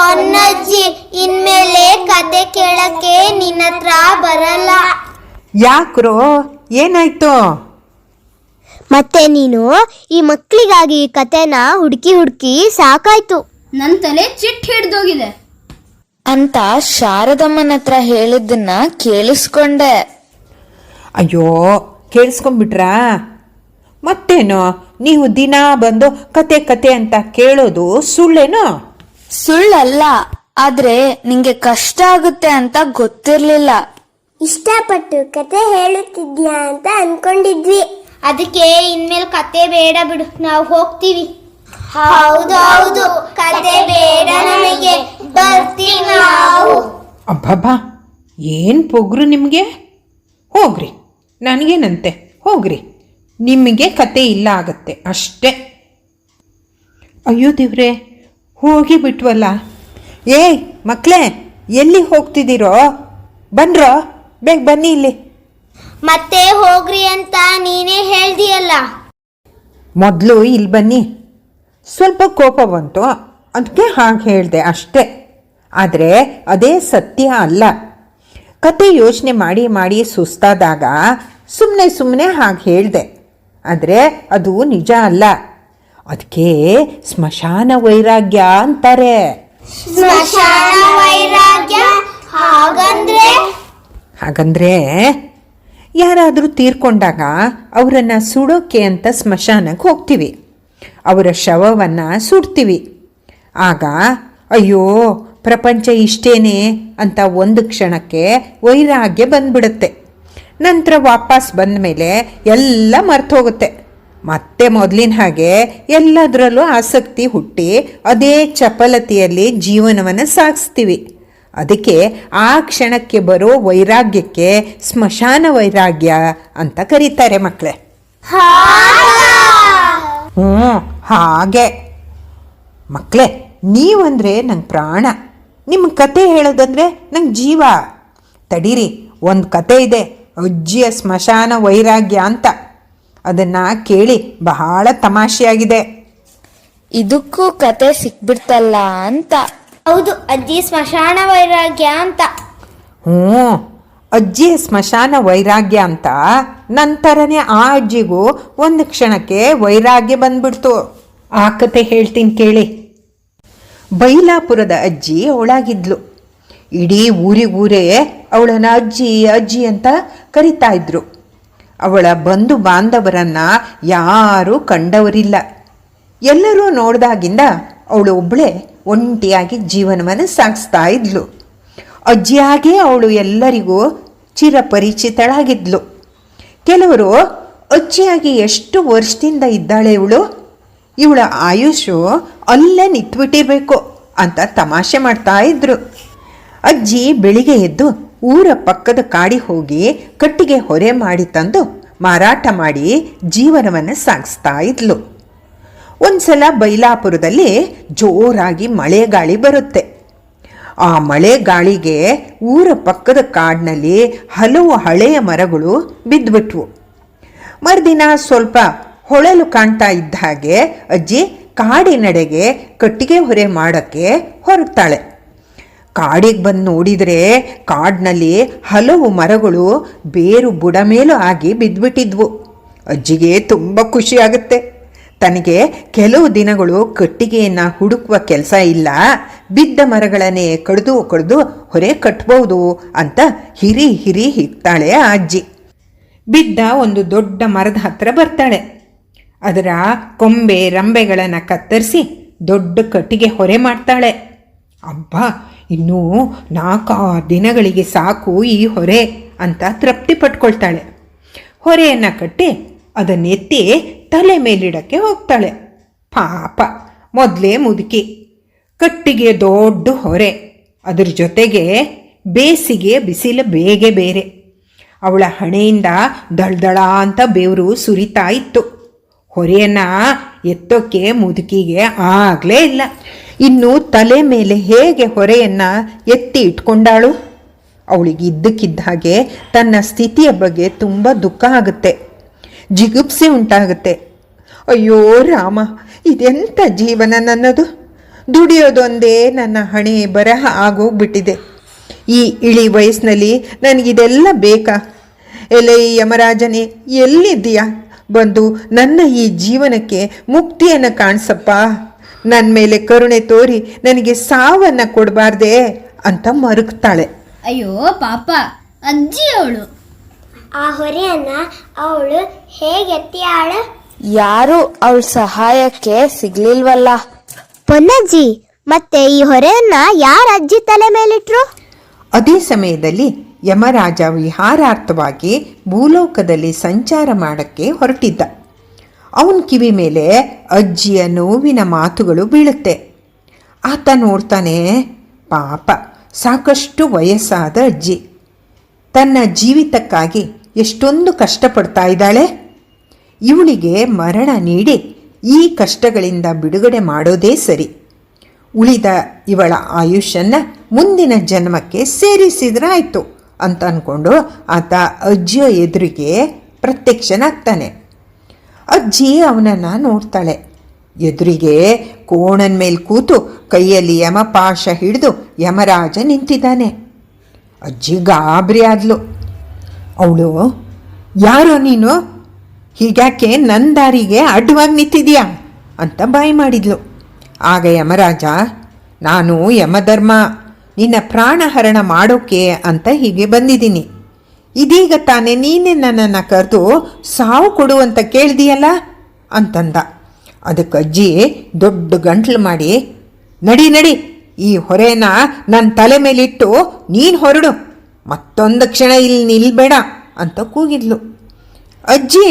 ಪೊನ್ನಜ್ಜಿ ಇನ್ಮೇಲೆ ಕತೆ ಕೇಳಕ್ಕೆ ನಿನ್ನ ಹತ್ರ ಬರಲ್ಲ. ಯಾಕ್ರೋ? ಏನಾಯ್ತು? ಮತ್ತೆ ನೀನು ಈ ಮಕ್ಕಳಿಗಾಗಿ ಈ ಕತೆನ ಹುಡುಕಿ ಹುಡುಕಿ ಸಾಕಾಯ್ತು. ನನ್ನ ತಲೆ ಚಿಟ್ ಹಿಡ್ದೋಗಿದೆ. ಅಂತ ಶಾರದಮ್ಮನ ಹತ್ರ ಹೇಳಿದ್ದನ್ನ ಕೇಳಿಸ್ಕೊಂಡೆ. ಅಯ್ಯೋ ಕೇಳಿಸ್ಕೊಂಬಿಟ್ರಾ ಮತ್ತೇನು? ನೀವು ದಿನ ಬಂದು ಕತೆ ಕತೆ ಅಂತ ಕೇಳೋದು ಸುಳ್ಳೇನೋ? ಸುಳ್ಳಲ್ಲ ಆದ್ರೆ ನಿಂಗೆ ಕಷ್ಟ ಆಗುತ್ತೆ ಅಂತ ಗೊತ್ತಿರ್ಲಿಲ್ಲ. ಇಷ್ಟಪಟ್ಟು ಕತೆ ಹೇಳುತ್ತಿದ್ಯಾ ಅಂತ ಅನ್ಕೊಂಡಿದ್ವಿ. ಅದಕ್ಕೆ ಇನ್ಮೇಲೆ ಕತೆ ಬೇಡ ಬಿಡು ನಾವು ಹೋಗ್ತೀವಿ. ಹೌದೌದು ಕತೆ ಬೇಡ ನಮಗೆ ಬರ್ತೀವಿ ನಾವು. ಅಬ್ಬಬ್ಬಾ ಏನು ಪೊಗ್ರು ನಿಮಗೆ? ಹೋಗ್ರಿ ನನಗೇನಂತೆ ಹೋಗ್ರಿ. ನಿಮಗೆ ಕತೆ ಇಲ್ಲ ಆಗತ್ತೆ ಅಷ್ಟೇ. ಅಯ್ಯೋ ದೇವ್ರೆ ಹೋಗಿ ಬಿಟ್ವಲ್ಲ? ಏಯ್ ಮಕ್ಕಳೇ ಎಲ್ಲಿ ಹೋಗ್ತಿದ್ದೀರೋ? ಬನ್ರೋ ಬೇಗ ಬನ್ನಿ ಇಲ್ಲಿ. ಮತ್ತೆ ಹೋಗ್ರಿ ಅಂತ ನೀನೇ ಹೇಳ್ದಿಯಲ್ಲ? ಮೊದಲು ಇಲ್ಲಿ ಬನ್ನಿ. ಸ್ವಲ್ಪ ಕೋಪ ಬಂತು ಅದಕ್ಕೆ ಹಾಗೆ ಹೇಳಿದೆ ಅಷ್ಟೇ. ಆದರೆ ಅದೇ ಸತ್ಯ ಅಲ್ಲ. ಕತೆ ಯೋಚನೆ ಮಾಡಿ ಮಾಡಿ ಸುಸ್ತಾದಾಗ ಸುಮ್ಮನೆ ಸುಮ್ಮನೆ ಹಾಗೆ ಹೇಳಿದೆ. ಆದರೆ ಅದು ನಿಜ ಅಲ್ಲ. ಅದಕ್ಕೆ ಸ್ಮಶಾನ ವೈರಾಗ್ಯ ಅಂತಾರೆ. ಸ್ಮಶಾನ ವೈರಾಗ್ಯ ಹಾಗಂದ್ರೆ? ಹಾಗಂದ್ರೆ ಯಾರಾದರೂ ತೀರ್ಕೊಂಡಾಗ ಅವರನ್ನು ಸುಡೋಕೆ ಅಂತ ಸ್ಮಶಾನಕ್ಕೆ ಹೋಗ್ತೀವಿ. ಅವರ ಶವವನ್ನು ಸುಡ್ತೀವಿ. ಆಗ ಅಯ್ಯೋ ಪ್ರಪಂಚ ಇಷ್ಟೇನೆ ಅಂತ ಒಂದು ಕ್ಷಣಕ್ಕೆ ವೈರಾಗ್ಯ ಬಂದ್ಬಿಡುತ್ತೆ. ನಂತರ ವಾಪಸ್ ಬಂದ ಮೇಲೆ ಎಲ್ಲ ಮರ್ತೋಗುತ್ತೆ ಮತ್ತೆ ಮೊದಲಿನ ಹಾಗೆ ಎಲ್ಲದರಲ್ಲೂ ಆಸಕ್ತಿ ಹುಟ್ಟಿ ಅದೇ ಚಪಲತೆಯಲ್ಲಿ ಜೀವನವನ್ನು ಸಾಗಿಸ್ತೀವಿ. ಅದಕ್ಕೆ ಆ ಕ್ಷಣಕ್ಕೆ ಬರೋ ವೈರಾಗ್ಯಕ್ಕೆ ಸ್ಮಶಾನ ವೈರಾಗ್ಯ ಅಂತ ಕರೀತಾರೆ ಮಕ್ಕಳೇ ಹ್ಞೂ, ಹಾಗೆ. ಮಕ್ಕಳೇ ನೀವಂದರೆ ನಂಗೆ ಪ್ರಾಣ. ನಿಮ್ಮ ಕತೆ ಹೇಳೋದಂದ್ರೆ ನಂಗೆ ಜೀವ. ತಡೀರಿ, ಒಂದು ಕತೆ ಇದೆ, ಅಜ್ಜಿಯ ಸ್ಮಶಾನ ವೈರಾಗ್ಯ ಅಂತ. ಅದನ್ನು ಕೇಳಿ ಬಹಳ ತಮಾಷೆಯಾಗಿದೆ. ಇದಕ್ಕೂ ಕತೆ ಸಿಕ್ಬಿಡ್ತಲ್ಲ ಅಂತ. ಹೌದು ಅಜ್ಜಿ ಸ್ಮಶಾನ ವೈರಾಗ್ಯ ಅಂತ. ಹ್ಞೂ ಅಜ್ಜಿ ಸ್ಮಶಾನ ವೈರಾಗ್ಯ ಅಂತ ನಂತರನೇ ಆ ಅಜ್ಜಿಗೂ ಒಂದು ಕ್ಷಣಕ್ಕೆ ವೈರಾಗ್ಯ ಬಂದ್ಬಿಡ್ತು. ಆ ಕತೆ ಹೇಳ್ತೀನಿ ಕೇಳಿ. ಬೈಲಾಪುರದ ಅಜ್ಜಿ ಅವಳಾಗಿದ್ಲು. ಇಡೀ ಊರಿಗೂರೇ ಅವಳನ್ನ ಅಜ್ಜಿ ಅಜ್ಜಿ ಅಂತ ಕರಿತಾ ಇದ್ರು. ಅವಳ ಬಂಧು ಬಾಂಧವರನ್ನ ಯಾರೂ ಕಂಡವರಿಲ್ಲ. ಎಲ್ಲರೂ ನೋಡಿದಾಗಿಂದ ಅವಳು ಒಬ್ಬಳೇ ಒಂಟಿಯಾಗಿ ಜೀವನವನ್ನು ಸಾಗಿಸ್ತಾ ಇದ್ಲು. ಅಜ್ಜಿಯಾಗೇ ಅವಳು ಎಲ್ಲರಿಗೂ ಚಿರಪರಿಚಿತಳಾಗಿದ್ಲು. ಕೆಲವರು ಅಜ್ಜಿಯಾಗಿ ಎಷ್ಟು ವರ್ಷದಿಂದ ಇದ್ದಾಳೆ ಇವಳು? ಇವಳ ಆಯುಷು ಅಲ್ಲೇ ನಿಂತ್ಬಿಟ್ಟಿರಬೇಕು ಅಂತ ತಮಾಷೆ ಮಾಡ್ತಾ ಇದ್ರು. ಅಜ್ಜಿ ಬೆಳಿಗ್ಗೆ ಎದ್ದು ಊರ ಪಕ್ಕದ ಕಾಡಿ ಹೋಗಿ ಕಟ್ಟಿಗೆ ಹೊರೆ ಮಾಡಿ ತಂದು ಮಾರಾಟ ಮಾಡಿ ಜೀವನವನ್ನು ಸಾಗಿಸ್ತಾ ಇದ್ಲು. ಒಂದ್ಸಲ ಬೈಲಾಪುರದಲ್ಲಿ ಜೋರಾಗಿ ಮಳೆ ಗಾಳಿ ಬರುತ್ತೆ. ಆ ಮಳೆ ಗಾಳಿಗೆ ಊರ ಪಕ್ಕದ ಕಾಡಿನಲ್ಲಿ ಹಲವು ಹಳೆಯ ಮರಗಳು ಬಿದ್ದುಬಿಟ್ವು. ಮರುದಿನ ಸ್ವಲ್ಪ ಹೊಳಲು ಕಾಣ್ತಾ ಇದ್ದ ಹಾಗೆ ಅಜ್ಜಿ ಕಾಡಿನಡೆಗೆ ಕಟ್ಟಿಗೆ ಹೊರೆ ಮಾಡೋಕ್ಕೆ ಹೊರಡ್ತಾಳೆ. ಕಾಡಿಗೆ ಬಂದು ನೋಡಿದರೆ ಕಾಡಿನಲ್ಲಿ ಹಲವು ಮರಗಳು ಬೇರು ಬುಡ ಮೇಲೂ ಆಗಿ ಬಿದ್ದುಬಿಟ್ಟಿದ್ವು ಅಜ್ಜಿಗೆ ತುಂಬ ಖುಷಿಯಾಗುತ್ತೆ ತನಗೆ ಕೆಲವು ದಿನಗಳು ಕಟ್ಟಿಗೆಯನ್ನು ಹುಡುಕುವ ಕೆಲಸ ಇಲ್ಲ. ಬಿದ್ದ ಮರಗಳನ್ನೇ ಕಡಿದು ಕಡಿದು ಹೊರೆ ಕಟ್ಬೋದು ಅಂತ ಹಿರಿ ಹಿರಿ ಹಿಗ್ತಾಳೆ ಅಜ್ಜಿ. ಬಿದ್ದ ಒಂದು ದೊಡ್ಡ ಮರದ ಹತ್ರ ಬರ್ತಾಳೆ. ಅದರ ಕೊಂಬೆ ರಂಬೆಗಳನ್ನು ಕತ್ತರಿಸಿ ದೊಡ್ಡ ಕಟ್ಟಿಗೆ ಹೊರೆ ಮಾಡ್ತಾಳೆ. ಅಬ್ಬಾ, ಇನ್ನೂ ನಾಲ್ಕಾರು ದಿನಗಳಿಗೆ ಸಾಕು ಈ ಹೊರೆ ಅಂತ ತೃಪ್ತಿ ಪಟ್ಕೊಳ್ತಾಳೆ. ಹೊರೆಯನ್ನು ಕಟ್ಟಿ ಅದನ್ನೆತ್ತಿ ತಲೆ ಮೇಲಿಡಕ್ಕೆ ಹೋಗ್ತಾಳೆ. ಪಾಪ, ಮೊದಲೇ ಮುದುಕಿ. ಕಟ್ಟಿಗೆ ದೊಡ್ಡ ಹೊರೆ. ಅದರ ಜೊತೆಗೆ ಬೇಸಿಗೆ ಬಿಸಿಲು ಬೇಗೆ ಬೇರೆ. ಅವಳ ಹಣೆಯಿಂದ ದಳ್ದಳ ಅಂತ ಬೇವರು ಸುರಿತಾ ಇತ್ತು. ಹೊರೆಯನ್ನ ಎತ್ತೋಕ್ಕೆ ಮುದುಕಿಗೆ ಆಗಲೇ ಇಲ್ಲ. ಇನ್ನು ತಲೆ ಮೇಲೆ ಹೇಗೆ ಹೊರೆಯನ್ನ ಎತ್ತಿ ಇಟ್ಕೊಂಡಾಳು? ಅವಳಿಗೆ ಇದ್ದಕ್ಕಿದ್ದ ಹಾಗೆ ತನ್ನ ಸ್ಥಿತಿಯ ಬಗ್ಗೆ ತುಂಬ ದುಃಖ ಆಗುತ್ತೆ. ಜಿಗುಪ್ಸೆ ಉಂಟಾಗುತ್ತೆ. ಅಯ್ಯೋ ರಾಮ ಇದೆಂಥ ಜೀವನ ನನ್ನದು? ದುಡಿಯೋದೊಂದೇ ನನ್ನ ಹಣೆ ಬರಹ ಆಗೋಗ್ಬಿಟ್ಟಿದೆ. ಈ ಇಳಿ ವಯಸ್ಸಿನಲ್ಲಿ ನನಗಿದೆಲ್ಲ ಬೇಕಾ? ಎಲೆ ಯಮರಾಜನೇ, ಎಲ್ಲಿದ್ದೀಯಾ? ಬಂದು ನನ್ನ ಈ ಜೀವನಕ್ಕೆ ಮುಕ್ತಿಯನ್ನು ಕಾಣಿಸಪ್ಪ. ನನ್ನ ಮೇಲೆ ಕರುಣೆ ತೋರಿ ನನಗೆ ಸಾವನ್ನು ಕೊಡಬಾರ್ದೆ ಅಂತ ಮರುಗ್ತಾಳೆ. ಅಯ್ಯೋ ಪಾಪ ಅಜ್ಜಿ ಅವಳು. ಆ ಹೊರೆಯನ್ನ ಅವಳು ಹೇಗೆ ಎತ್ತಿಯಾಳ? ಯಾರು ಅವಳ ಸಹಾಯಕ್ಕೆ ಸಿಗ್ಲಿಲ್ವಲ್ಲ? ಪೊನ್ನಜ್ಜಿ ಮತ್ತೆ ಈ ಹೊರೆಯನ್ನ ಯಾರ ಅಜ್ಜಿ ತಲೆ ಮೇಲಿಟ್ರು? ಅದೇ ಸಮಯದಲ್ಲಿ ಯಮರಾಜ ವಿಹಾರಾರ್ಥವಾಗಿ ಭೂಲೋಕದಲ್ಲಿ ಸಂಚಾರ ಮಾಡಕ್ಕೆ ಹೊರಟಿದ್ದ. ಅವನ ಕಿವಿ ಮೇಲೆ ಅಜ್ಜಿಯ ನೋವಿನ ಮಾತುಗಳು ಬೀಳುತ್ತೆ. ಆತ ನೋಡ್ತಾನೆ, ಪಾಪ, ಸಾಕಷ್ಟು ವಯಸ್ಸಾದ ಅಜ್ಜಿ. ತನ್ನ ಜೀವಿತಕ್ಕಾಗಿ ಎಷ್ಟೊಂದು ಕಷ್ಟಪಡ್ತಾ ಇದ್ದಾಳೆ. ಇವಳಿಗೆ ಮರಣ ನೀಡಿ ಈ ಕಷ್ಟಗಳಿಂದ ಬಿಡುಗಡೆ ಮಾಡೋದೇ ಸರಿ. ಉಳಿದ ಇವಳ ಆಯುಷನ್ನು ಮುಂದಿನ ಜನ್ಮಕ್ಕೆ ಸೇರಿಸಿದ್ರಾಯ್ತು. ಅಂತ ಅಂದ್ಕೊಂಡು ಆತ ಅಜ್ಜಿಯ ಎದುರಿಗೆ ಪ್ರತ್ಯಕ್ಷನಾಗ್ತಾನೆ. ಅಜ್ಜಿ ಅವನನ್ನು ನೋಡ್ತಾಳೆ. ಎದುರಿಗೆ ಕೋಣನ ಮೇಲೆ ಕೂತು ಕೈಯಲ್ಲಿ ಯಮಪಾಶ ಹಿಡಿದು ಯಮರಾಜ ನಿಂತಿದ್ದಾನೆ. ಅಜ್ಜಿ ಗಾಬರಿ ಆದ್ಲು. ಅವಳು, ಯಾರೋ ನೀನು? ಹೀಗ್ಯಾಕೆ ನನ್ನ ದಾರಿಗೆ ಅಡ್ಡವಾಗಿ ನಿಂತಿದೀಯಾ? ಅಂತ ಬಾಯಿ ಮಾಡಿದ್ಲು. ಆಗ ಯಮರಾಜ, ನಾನು ಯಮಧರ್ಮ ನಿನ್ನ ಪ್ರಾಣಹರಣ ಮಾಡೋಕೆ ಅಂತ ಹೀಗೆ ಬಂದಿದ್ದೀನಿ. ಇದೀಗ ತಾನೇ ನೀನೇ ನನ್ನನ್ನು ಕರೆದು ಸಾವು ಕೊಡು ಅಂತ ಕೇಳ್ದಿಯಲ್ಲ? ಅಂತಂದ. ಅದಕ್ಕೆ ಅಜ್ಜಿ ದೊಡ್ಡ ಗಂಟ್ಲು ಮಾಡಿ, ನಡಿ ನಡಿ, ಈ ಹೊರೆನ ನನ್ನ ತಲೆ ಮೇಲಿಟ್ಟು ನೀನು ಹೊರಡು, ಮತ್ತೊಂದು ಕ್ಷಣ ಇಲ್ಲಿ ನಿಲ್ಬೇಡ ಅಂತ ಕೂಗಿದ್ಲು. ಅಜ್ಜಿ,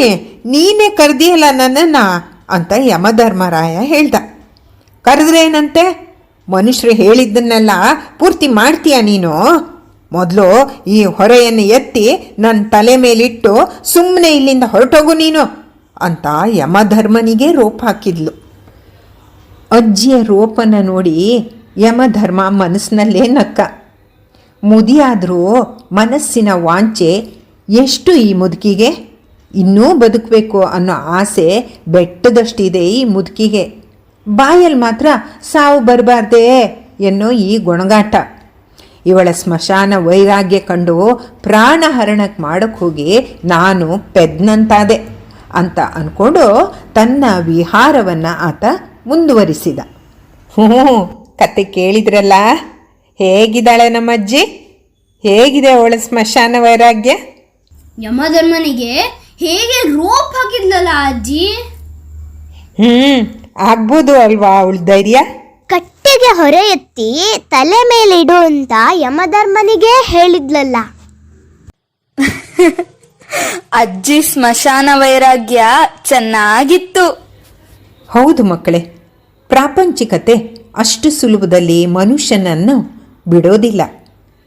ನೀನೇ ಕರೆದಿಯಲ್ಲ ನನ್ನನ್ನು ಅಂತ ಯಮಧರ್ಮರಾಯ ಹೇಳ್ದ. ಕರೆದ್ರೇನಂತೆ? ಮನುಷ್ಯರು ಹೇಳಿದ್ದನ್ನೆಲ್ಲ ಪೂರ್ತಿ ಮಾಡ್ತೀಯ ನೀನು? ಮೊದಲು ಈ ಹೊರೆಯನ್ನು ಎತ್ತಿ ನನ್ನ ತಲೆ ಮೇಲಿಟ್ಟು ಸುಮ್ಮನೆ ಇಲ್ಲಿಂದ ಹೊರಟೋಗು ನೀನು ಅಂತ ಯಮಧರ್ಮನಿಗೆ ರೋಪ್ ಹಾಕಿದ್ಲು. ಅಜ್ಜಿಯ ರೋಪನ ನೋಡಿ ಯಮಧರ್ಮ ಮನಸ್ಸಿನಲ್ಲೇ ನಕ್ಕ. ಮುದಿಯಾದರೂ ಮನಸ್ಸಿನ ವಾಂಚೆ ಎಷ್ಟು ಈ ಮುದುಕಿಗೆ? ಇನ್ನೂ ಬದುಕಬೇಕು ಅನ್ನೋ ಆಸೆ ಬೆಟ್ಟದಷ್ಟಿದೆ ಈ ಮುದುಕಿಗೆ. ಬಾಯಲ್ಲಿ ಮಾತ್ರ ಸಾವು ಬರಬಾರ್ದೇ ಎನ್ನೋ ಈ ಗೊಣಗಾಟ. ಇವಳ ಸ್ಮಶಾನ ವೈರಾಗ್ಯ ಕಂಡು ಪ್ರಾಣಹರಣಕ್ಕೆ ಮಾಡಕ್ಕೆ ಹೋಗಿ ನಾನು ಪೆದ್ನಂತಾದೆ ಅಂತ ಅಂದ್ಕೊಂಡು ತನ್ನ ವಿಹಾರವನ್ನು ಆತ ಮುಂದುವರಿಸಿದ. ಹ್ಞೂ ಕತೆ ಕೇಳಿದ್ರಲ್ಲ? ಹೇಗಿದ್ದಾಳೆ ನಮ್ಮಜ್ಜಿ? ಹೇಗಿದೆ ಅವಳ ಸ್ಮಶಾನ ವೈರಾಗ್ಯ? ಯಮಧರ್ಮನಿಗೆ ಹೇಗೆ ರೋಪ್ ಹಾಕಿದ್ಲಲ್ಲ ಅಜ್ಜಿ? ಹ್ಞೂ ಆಗ್ಬೋದು ಅಲ್ವಾ ಅವಳ ಧೈರ್ಯ? ಕಟ್ಟೆಗೆ ಹೊರೆ ಎತ್ತಿ ತಲೆ ಇಡು ಅಂತ ಯಮಧರ್ಮನಿಗೆ ಹೇಳಿದ್ಲಲ್ಲ. ಅಜ್ಜಿ ಸ್ಮಶಾನ ವೈರಾಗ್ಯ ಚೆನ್ನಾಗಿತ್ತು. ಹೌದು ಮಕ್ಕಳೇ ಪ್ರಾಪಂಚಿಕತೆ ಅಷ್ಟು ಸುಲಭದಲ್ಲಿ ಮನುಷ್ಯನನ್ನು ಬಿಡೋದಿಲ್ಲ.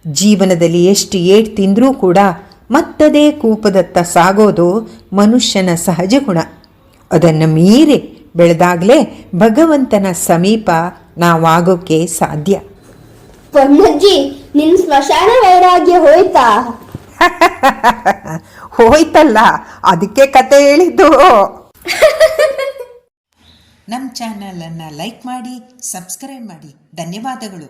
ಜೀವನದಲ್ಲಿ ಎಷ್ಟು ಏಟ್ ತಿಂದರೂ ಕೂಡ ಮತ್ತದೇ ಕೂಪದತ್ತ ಸಾಗೋದು ಮನುಷ್ಯನ ಸಹಜ ಗುಣ. ಅದನ್ನು ಮೀರಿ ಬೆಳೆದಾಗಲೇ ಭಗವಂತನ ಸಮೀಪ ನಾವಾಗೋಕ್ಕೆ ಸಾಧ್ಯ. ಪೊನ್ನಜ್ಜಿ ನಿನ್ ಸ್ಮಶಾನ ವೈರಾಗ್ಯ ಹೋಯ್ತಾ? ಹೋಯ್ತಲ್ಲ ಅದಕ್ಕೆ ಕತೆ ಹೇಳಿದ್ದು. ನಮ್ಮ ಚಾನಲನ್ನು ಲೈಕ್ ಮಾಡಿ ಸಬ್ಸ್ಕ್ರೈಬ್ ಮಾಡಿ. ಧನ್ಯವಾದಗಳು.